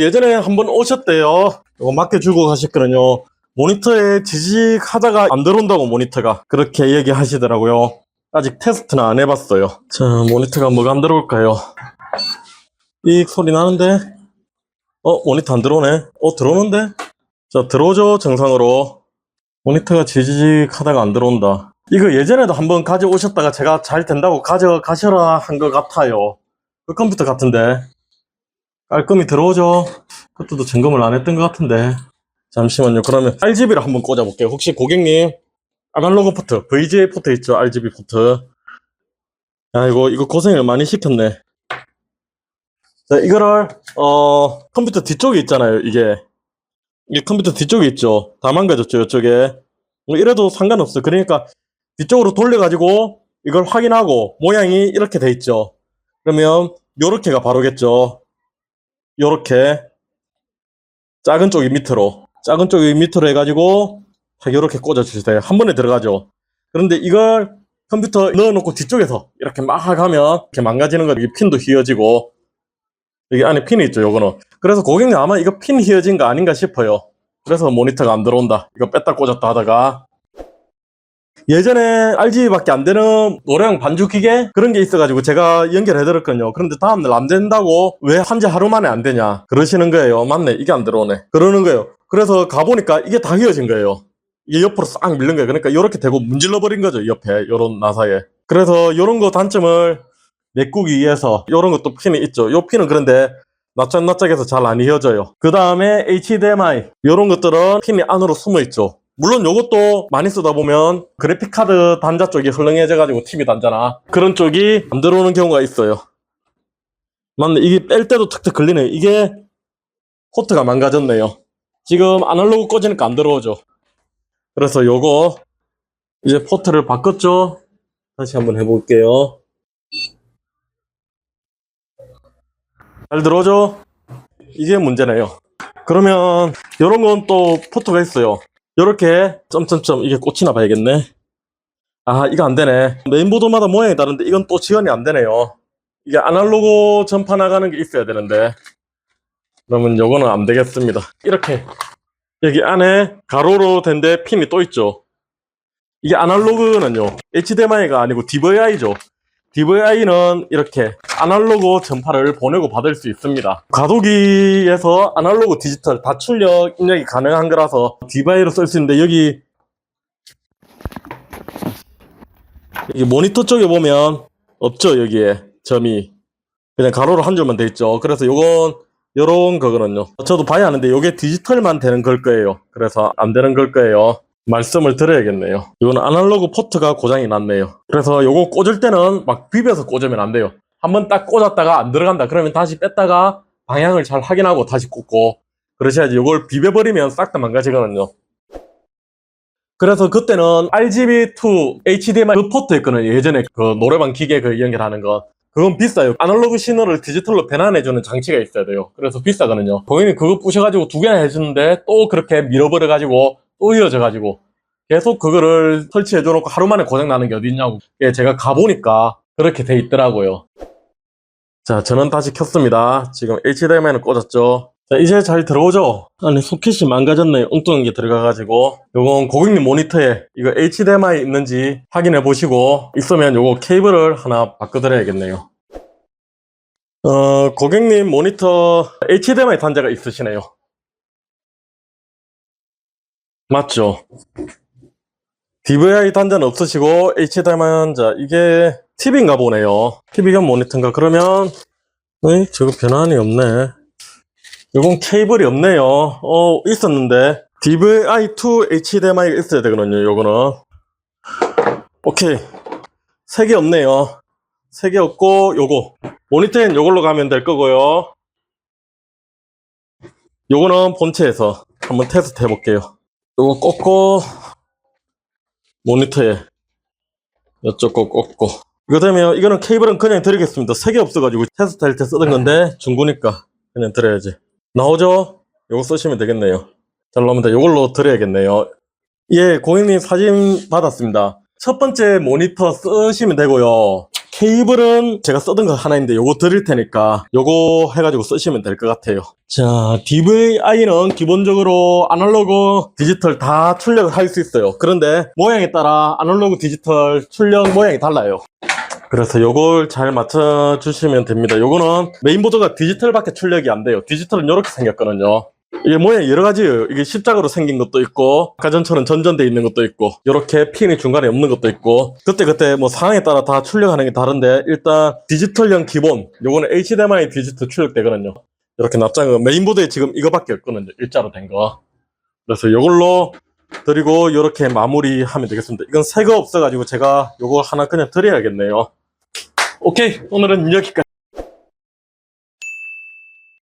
예전에 한번 오셨대요. 이거 맡겨주고 가셨거든요. 모니터에 지직하다가 안 들어온다고 모니터가 그렇게 얘기하시더라고요. 아직 테스트는 안 해봤어요. 자, 모니터가 뭐가 안 들어올까요? 이 소리 나는데? 어, 모니터 안 들어오네? 어, 들어오는데? 자, 들어오죠, 정상으로. 모니터가 지직하다가 안 들어온다. 이거 예전에도 한번 가져오셨다가 제가 잘 된다고 가져가셔라 한 것 같아요. 그 컴퓨터 같은데. 깔끔히 들어오죠? 그것도 점검을 안 했던 것 같은데. 잠시만요. 그러면 RGB를 한번 꽂아볼게요. 혹시 고객님, 아날로그 포트, VGA 포트 있죠? RGB 포트. 아이고, 이거 고생을 많이 시켰네. 자, 이거를, 어, 컴퓨터 뒤쪽에 있잖아요, 이게. 이게 컴퓨터 뒤쪽에 있죠? 다 망가졌죠, 이쪽에. 뭐 이래도 상관없어. 그러니까, 뒤쪽으로 돌려가지고, 이걸 확인하고, 모양이 이렇게 돼 있죠? 그러면, 요렇게가 바로겠죠? 요렇게. 작은 쪽이 밑으로. 작은 쪽이 밑으로 해가지고, 딱 요렇게 꽂아주세요. 한 번에 들어가죠. 그런데 이걸 컴퓨터 넣어놓고 뒤쪽에서 이렇게 막 하면 이렇게 망가지는 거예요. 이 핀도 휘어지고 여기 안에 핀이 있죠. 요거는. 그래서 고객님 아마 이거 핀 휘어진 거 아닌가 싶어요. 그래서 모니터가 안 들어온다. 이거 뺐다 꽂았다 하다가 예전에 RGB밖에 안 되는 노래방 반주 기계 그런 게 있어가지고 제가 연결해드렸거든요. 그런데 다음날 안 된다고 왜 한지 하루 만에 안 되냐 그러시는 거예요. 맞네 이게 안 들어오네. 그러는 거예요. 그래서 가보니까 이게 다 휘어진 거예요. 이게 옆으로 싹 밀는 거예요. 그러니까 이렇게 되고 문질러 버린 거죠. 옆에 요런 나사에. 그래서 요런 거 단점을 메꾸기 위해서 요런 것도 핀이 있죠. 요 핀은 그런데 납작납작해서 잘안 이어져요. 그 다음에 HDMI 요런 것들은 핀이 안으로 숨어 있죠. 물론 요것도 많이 쓰다 보면 그래픽카드 단자 쪽이 헐렁해져가지고 TV 단자나 그런 쪽이 안 들어오는 경우가 있어요. 맞네. 이게 뺄 때도 툭툭 걸리네요. 이게 포트가 망가졌네요. 지금 아날로그 꽂으니까 안 들어오죠. 그래서 요거 이제 포트를 바꿨죠. 다시 한번 해볼게요. 잘 들어오죠? 이게 문제네요. 그러면 요런 건 또 포트가 있어요. 요렇게 점점점 이게 꽂히나 봐야겠네. 아 이거 안 되네. 메인보드마다 모양이 다른데 이건 또 지원이 안 되네요. 이게 아날로그 전파 나가는 게 있어야 되는데 그러면 요거는 안 되겠습니다. 이렇게 여기 안에 가로로 된 데 핀이 또 있죠. 이게 아날로그는요. HDMI가 아니고 DVI죠. DVI는 이렇게 아날로그 전파를 보내고 받을 수 있습니다. 가도기에서 아날로그 디지털 다 출력 입력이 가능한 거라서 DVI로 쓸 수 있는데 여기 여기 모니터 쪽에 보면 없죠 여기에 점이 그냥 가로로 한 줄만 돼 있죠. 그래서 요건 요런 거거든요. 저도 봐야 하는데 요게 디지털만 되는 걸 거예요. 그래서 안 되는 걸 거예요. 말씀을 드려야겠네요. 이거는 아날로그 포트가 고장이 났네요. 그래서 요거 꽂을 때는 막 비벼서 꽂으면 안 돼요. 한번 딱 꽂았다가 안 들어간다. 그러면 다시 뺐다가 방향을 잘 확인하고 다시 꽂고 그러셔야지 요걸 비벼버리면 싹 다 망가지거든요. 그래서 그때는 RGB2 HDMI 그 포트 있거든요. 예전에 그 노래방 기계 그 연결하는 거. 그건 비싸요. 아날로그 신호를 디지털로 변환해주는 장치가 있어야 돼요. 그래서 비싸거든요. 고객님 그거 부셔가지고 두 개나 해주는데 또 그렇게 밀어버려가지고 또 이어져 가지고 계속 그거를 설치해 줘놓고 하루 만에 고장 나는 게 어디 있냐고. 예, 제가 가보니까 그렇게 돼 있더라고요. 자, 저는 다시 켰습니다. 지금 HDMI는 꽂았죠. 자, 이제 잘 들어오죠? 아니, 소켓이 망가졌네요. 엉뚱한 게 들어가가지고. 요건 고객님 모니터에 이거 HDMI 있는지 확인해 보시고, 있으면 요거 케이블을 하나 바꿔드려야겠네요. 어, 고객님 모니터 HDMI 단자가 있으시네요. 맞죠? DVI 단자는 없으시고, HDMI 단자, 이게 TV인가 보네요. TV가 모니터인가? 그러면, 에이, 저거 변환이 없네. 이건 케이블이 없네요. 어, 있었는데. DVI2 HDMI가 있어야 되거든요, 요거는. 오케이. 세 개 없네요. 세 개 없고, 요거. 모니터엔 요걸로 가면 될 거고요. 요거는 본체에서 한번 테스트 해볼게요. 요거 꽂고, 모니터에 이쪽 거 꽂고. 이거 되면, 이거는 케이블은 그냥 드리겠습니다. 세 개 없어가지고 테스트 할 때 쓰던 건데, 중고니까 그냥 드려야지. 나오죠? 요거 쓰시면 되겠네요. 잘 나옵니다. 요걸로 드려야겠네요. 예, 고객님 사진 받았습니다. 첫 번째 모니터 쓰시면 되고요. 케이블은 제가 쓰던 거 하나 있는데 요거 드릴 테니까 요거 해가지고 쓰시면 될 것 같아요. 자, DVI는 기본적으로 아날로그 디지털 다 출력을 할 수 있어요. 그런데 모양에 따라 아날로그 디지털 출력 모양이 달라요. 그래서 요걸 잘 맞춰 주시면 됩니다. 요거는 메인보드가 디지털밖에 출력이 안 돼요. 디지털은 이렇게 생겼거든요. 이게 모양이 여러 가지예요. 이게 십자가로 생긴 것도 있고 아까 전처럼 전전돼 있는 것도 있고 이렇게 핀이 중간에 없는 것도 있고 그때 그때 뭐 상황에 따라 다 출력하는 게 다른데 일단 디지털형 기본 요거는 HDMI 디지털 출력되거든요. 이렇게 납작은 메인보드에 지금 이거밖에 없거든요. 일자로 된 거. 그래서 요걸로 드리고 이렇게 마무리하면 되겠습니다. 이건 새거 없어가지고 제가 요거 하나 그냥 드려야겠네요. 오케이 오늘은 여기까지.